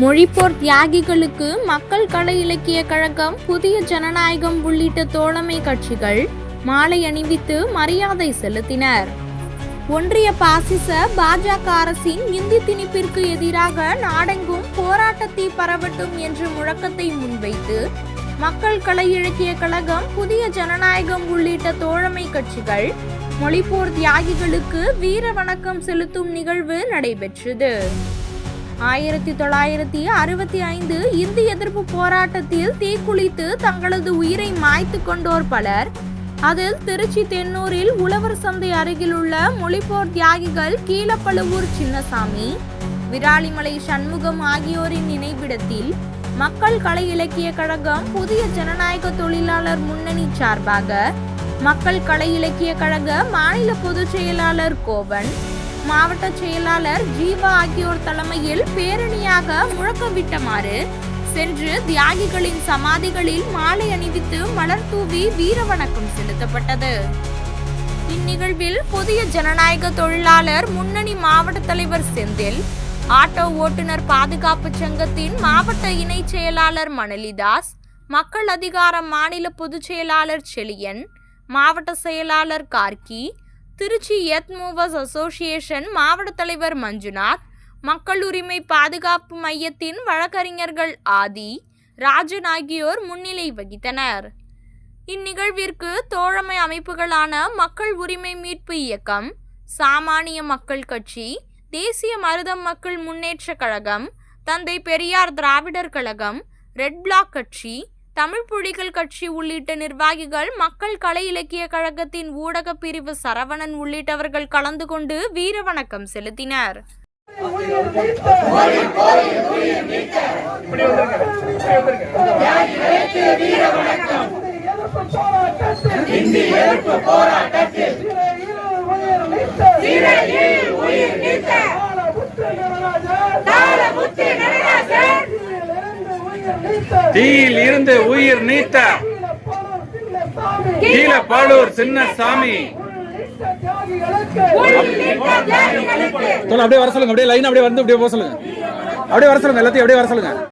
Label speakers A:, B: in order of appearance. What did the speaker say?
A: மொழிப்போர் தியாகிகளுக்கு மக்கள் கலை இலக்கிய கழகம் புதிய ஜனநாயகம் உள்ளிட்ட தோழமை கட்சிகள் மாலை அணிவித்து மரியாதை செலுத்தினர். ஒன்றிய பாசிச பாஜக அரசின் இந்தி திணிப்பிற்கு எதிராக நாடெங்கும் போராட்டத்தை பரவட்டும் என்ற முழக்கத்தை முன்வைத்து மக்கள் கலை இலக்கிய கழகம் புதிய ஜனநாயகம் உள்ளிட்ட தோழமை கட்சிகள் மொழிப்போர் தியாகிகளுக்கு வீர வணக்கம் செலுத்தும் நிகழ்வு நடைபெற்றது. ஆயிரத்தி தொள்ளாயிரத்தி அறுபத்தி ஐந்து இந்தி எதிர்ப்பு போராட்டத்தில் தீக்குளித்து தங்களது உயிரை மாய்த்து கொண்டோர் பலர். அதில் திருச்சி தென்னூரில் உழவர் சந்தை அருகிலுள்ள மொழிப்போர் தியாகிகள் கீழப்பழுவூர் சின்னசாமி விராலிமலை சண்முகம் ஆகியோரின் நினைவிடத்தில் மக்கள் கலை இலக்கிய கழகம் புதிய ஜனநாயக தொழிலாளர் முன்னணி சார்பாக மக்கள் கலை இலக்கிய கழக மாநில பொதுச் செயலாளர் கோவன் மாவட்ட செயலாளர் ஜீவா ஆகியோர் தலைமையில் பேரணியாக முழக்கமிட்டமாறு சென்று தியாகிகளின் சமாதிகளில் மாலை அணிவித்து மலர் தூவி வீர வணக்கம் செலுத்தப்பட்டது. இந்நிகழ்வில் புதிய ஜனநாயக தொழிலாளர் முன்னணி மாவட்ட தலைவர் செந்தில் ஆட்டோ ஓட்டுநர் பாதுகாப்பு சங்கத்தின் மாவட்ட இணைச் செயலாளர் மணலிதாஸ் மக்கள் அதிகார மாநில பொதுச் செயலாளர் செழியன் மாவட்ட செயலாளர் கார்கி திருச்சி எத் மூவர்ஸ் அசோசியேஷன் மாவட்ட தலைவர் மஞ்சுநாத் மக்கள் உரிமை பாதுகாப்பு மையத்தின் வழக்கறிஞர்கள் ஆதி ராஜன் ஆகியோர் முன்னிலை வகித்தனர். இந்நிகழ்விற்கு தோழமை அமைப்புகளான மக்கள் உரிமை மீட்பு இயக்கம் சாமானிய மக்கள் கட்சி தேசிய மருதம் மக்கள் முன்னேற்ற கழகம் தந்தை பெரியார் திராவிடர் கழகம் ரெட் பிளாக் கட்சி தமிழ் புலிகள் கட்சி உள்ளிட்ட நிர்வாகிகள் மக்கள் கலை இலக்கிய கழகத்தின் ஊடக பிரிவு சரவணன் உள்ளிட்டவர்கள் கலந்து கொண்டு வீர வணக்கம் செலுத்தினர்.
B: இந்தி எதிர்ப்பு சிறையில் உயிர் நீத்த தாளமுத்து நடராஜர்
C: தீயில் இருந்து உயிர் நீத்த கீழப்பாளூர்
B: சின்ன
C: சாமி அப்படியே வர சொல்லுங்க அப்படியே லைன் அப்படியே வந்து அப்படியே போக சொல்லுங்க. அப்படியே வர சொல்லுங்க எல்லாத்தையும் அப்படியே வர சொல்லுங்க.